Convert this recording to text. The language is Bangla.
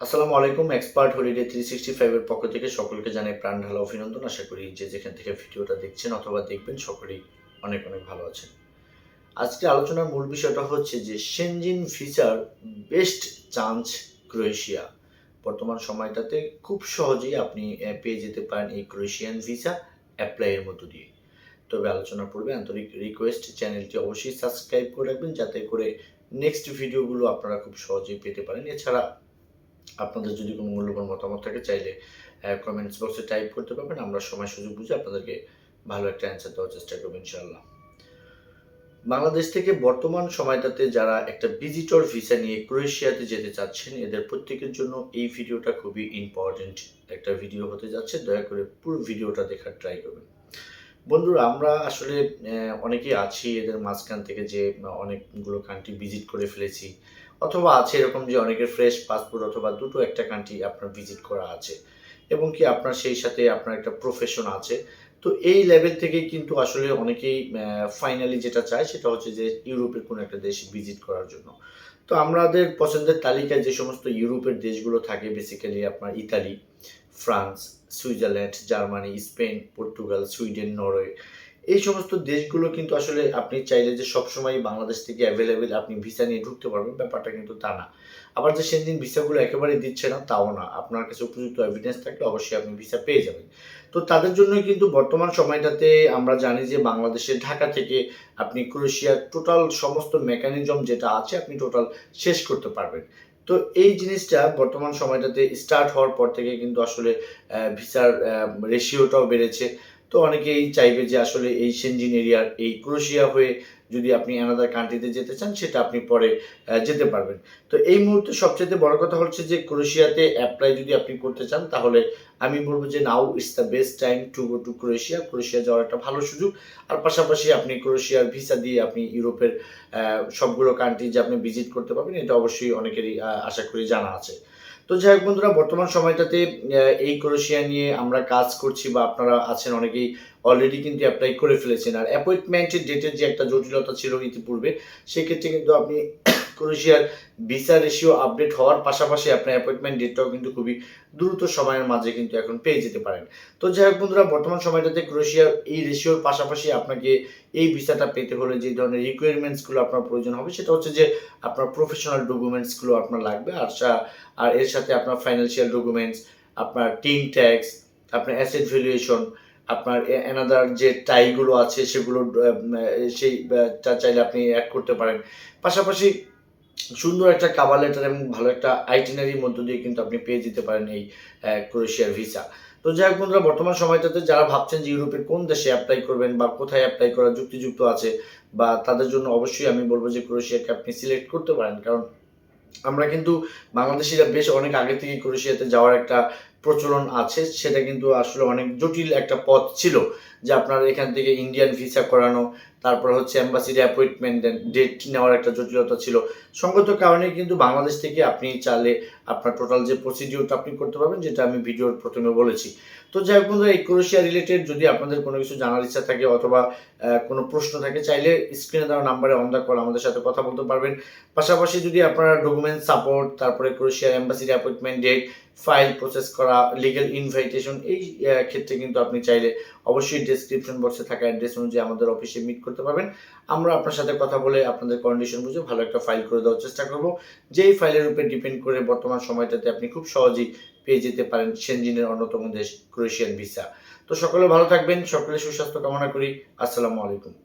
আসসালামু আলাইকুম, এক্সপার্ট হলিডে থ্রি সিক্সটি ফাইভের পক্ষ থেকে সকলকে জানাই প্রাণ ঢালা অভিনন্দন। আশা করি যে যেখান থেকে ভিডিওটা দেখছেন অথবা দেখবেন, সকলেই অনেক অনেক ভালো আছেন। আজকে আলোচনার মূল বিষয়টা হচ্ছে যে Schengen feature best chance Croatia বর্তমান সময়টাতে খুব সহজেই আপনি পেয়ে যেতে পারেন এই ক্রোয়েশিয়ান ভিসা অ্যাপ্লাইয়ের মধ্য দিয়ে। তবে আলোচনা পূর্বে আন্তরিক রিকোয়েস্ট চ্যানেলটি অবশ্যই সাবস্ক্রাইব করে রাখবেন, যাতে করে নেক্সট ভিডিওগুলো আপনারা খুব সহজেই পেতে পারেন। এছাড়া আপনাদের যদি কোনো মূল্যবান মতামত থাকে, চাইলে কমেন্টস বক্সে টাইপ করতে পারবেন। আমরা সময় সুযোগ বুঝে আপনাদেরকে ভালো একটা অ্যান্সার দেওয়ার চেষ্টা করব ইনশাআল্লাহ। বাংলাদেশ থেকে বর্তমান সময়টাতে যারা একটা ভিজিটর ভিসা নিয়ে ক্রোয়েশিয়াতে যেতে চাচ্ছেন, এদের প্রত্যেকের জন্য এই ভিডিওটা খুবই ইম্পর্টেন্ট একটা ভিডিও হতে যাচ্ছে। দয়া করে পুরো ভিডিওটা দেখার ট্রাই করবেন। বন্ধুরা, আমরা আসলে অনেকেই আছি। এদের মাঝখান থেকে যে অনেকগুলো কান্ট্রি ভিজিট করে ফেলেছি। অথবা আছে এরকম যে অনেকের ফ্রেশ পাসপোর্ট অথবা দুটো একটা কান্ট্রি আপনার ভিজিট করা আছে। এবং কি আপনার সেই সাথে আপনার একটা প্রফেশন আছে। তো এই লেভেল থেকে কিন্তু আসলে অনেকেই ফাইনালি যেটা চায় সেটা হচ্ছে যে ইউরোপের কোনো একটা দেশ ভিজিট করার জন্য। তো আমাদের পছন্দের তালিকায় যে সমস্ত ইউরোপের দেশগুলো থাকে বেসিক্যালি আপনার Italy, France, Switzerland, Germany, Spain, Portugal, Sweden, Norway এই সমস্ত দেশগুলো কিন্তু আসলে আপনি চাইলে যে সবসময় বাংলাদেশ থেকে অ্যাভেলেবেল আপনি ভিসা নিয়ে ঢুকতে পারবেন, ব্যাপারটা কিন্তু তা না। আবার যে সেদিন ভিসাগুলো একেবারে দিচ্ছে না, তাও না। আপনার কাছে উপযুক্ত এভিডেন্স থাকলে অবশ্যই আপনি ভিসা পেয়ে যাবেন। তো তাদের জন্যই কিন্তু বর্তমান সময়টাতে আমরা জানি যে বাংলাদেশের ঢাকা থেকে আপনি ক্রোয়েশিয়ার টোটাল সমস্ত মেকানিজম যেটা আছে, আপনি টোটাল শেষ করতে পারবেন। তো এই জিনিসটা বর্তমান সময়টাতে স্টার্ট হওয়ার পর থেকে কিন্তু আসলে ভিসার রেশিওটাও বেড়েছে। তো অনেকেই চাইবে যে আসলে এই সেনজিন এরিয়ার এই ক্রোশিয়া হয়ে যদি আপনি অ্যানাদার কান্ট্রিতে যেতে চান, সেটা আপনি পরে যেতে পারবেন। তো এই মুহূর্তে সবচেয়ে বড় কথা হচ্ছে যে ক্রোয়েশিয়াতে অ্যাপ্লাই যদি আপনি করতে চান, তাহলে আমি বলব যে now it's the best time to go to Croatia Croatia যাওয়ার একটা ভালো সুযোগ। আর পাশাপাশি আপনি ক্রোয়েশিয়ার ভিসা দিয়ে আপনি ইউরোপের সবগুলো কান্ট্রি যে আপনি ভিজিট করতে পারবেন, এটা অবশ্যই অনেকেরই আশা করি জানা আছে। তো যাই হোক বন্ধুরা, বর্তমান সময়টাতে এই ক্রোশিয়া নিয়ে আমরা কাজ করছি বা আপনারা আছেন অনেকেই অলরেডি কিন্তু অ্যাপ্লাই করে ফেলেছেন। আর অ্যাপয়েন্টমেন্টের ডেটের যে একটা জটিলতা ছিল ইতিপূর্বে, সেক্ষেত্রে কিন্তু আপনি ক্রোয়েশিয়ার ভিসা রেশিও আপডেট হওয়ার পাশাপাশি আপনার অ্যাপয়েন্টমেন্ট ডেটটাও কিন্তু খুবই দ্রুত সময়ের মাঝে কিন্তু এখন পেয়ে যেতে পারেন। তো যাই হোক বন্ধুরা, বর্তমান সময়টাতে ক্রোয়েশিয়ার এই রেশিওর পাশাপাশি আপনাকে এই ভিসাটা পেতে হলে যে ধরনের রিকোয়ারমেন্টসগুলো আপনার প্রয়োজন হবে, সেটা হচ্ছে যে আপনার প্রফেশনাল ডকুমেন্টসগুলো আপনার লাগবে, আর আর এর সাথে আপনার ফাইন্যান্সিয়াল ডকুমেন্টস আপনার টিন ট্যাক্স আপনার অ্যাসেট ভ্যালুয়েশন আপনার এনাদার যে টাইগুলো আছে সেগুলো সেইটা চাইলে আপনি অ্যাড করতে পারেন। পাশাপাশি সুন্দর একটা কাভার লেটার এবং ভালো একটা আইটিনারির মধ্য দিয়ে কিন্তু আপনি পেয়ে যেতে পারেন এই ক্রোয়েশিয়ার ভিসা তো যাই হোক বন্ধুরা, বর্তমান সময়টাতে যারা ভাবছেন যে ইউরোপের কোন দেশে অ্যাপ্লাই করবেন বা কোথায় অ্যাপ্লাই করা যুক্তিযুক্ত আছে বা তাদের জন্য অবশ্যই আমি বলব যে ক্রোয়েশিয়াকে আপনি সিলেক্ট করতে পারেন। কারণ আমরা কিন্তু বাংলাদেশিরা বেশ অনেক আগে থেকে ক্রোয়েশিয়াতে যাওয়ার একটা প্রচলন আছে, সেটা কিন্তু আসলে অনেক জটিল একটা পথ ছিল যে আপনার এখান থেকে ইন্ডিয়ান ভিসা করানো, তারপর হচ্ছে অ্যাম্বাসির অ্যাপয়েন্টমেন্ট ডেট নেওয়ার একটা জটিলতা ছিল। সঙ্গত কারণে কিন্তু বাংলাদেশ থেকে আপনি চাইলে আপনার টোটাল যে প্রসিডিওরটা আপনি করতে পারবেন, যেটা আমি ভিডিওর প্রথমে বলেছি। তো যাই হোক বন্ধুরা, এই ক্রোশিয়া রিলেটেড যদি আপনাদের কোনো কিছু জানার ইচ্ছা থাকে অথবা কোনো প্রশ্ন থাকে, চাইলে স্ক্রিনে দেওয়া নাম্বারে অন দ্য কল আমাদের সাথে কথা বলতে পারবেন। পাশাপাশি যদি আপনারা ডকুমেন্ট সাপোর্ট তারপরে ক্রোয়েশিয়ার অ্যাম্বাসির অ্যাপয়েন্টমেন্ট ডেট ফাইল প্রসেস করা লিগেল ইনভাইটেশন এই ক্ষেত্রে কিন্তু আপনি চাইলে অবশ্যই ডেসক্রিপশন বক্সে থাকা অ্যাড্রেস অনুযায়ী আমাদের অফিসে মিট করতে পারবেন। আমরা আপনার সাথে কথা বলে আপনাদের কন্ডিশন বুঝে ভালো একটা ফাইল করে দেওয়ার চেষ্টা করব। যেই ফাইলের উপরে ডিপেন্ড করে বর্তমান সময়টাতে আপনি খুব সহজেই পেয়ে যেতে পারেন সেনজিনের অন্যতম দেশ ক্রোয়েশিয়ান ভিসা তো সকলে ভালো থাকবেন, সকলে সুস্বাস্থ্য কামনা করি। আসসালামু আলাইকুম।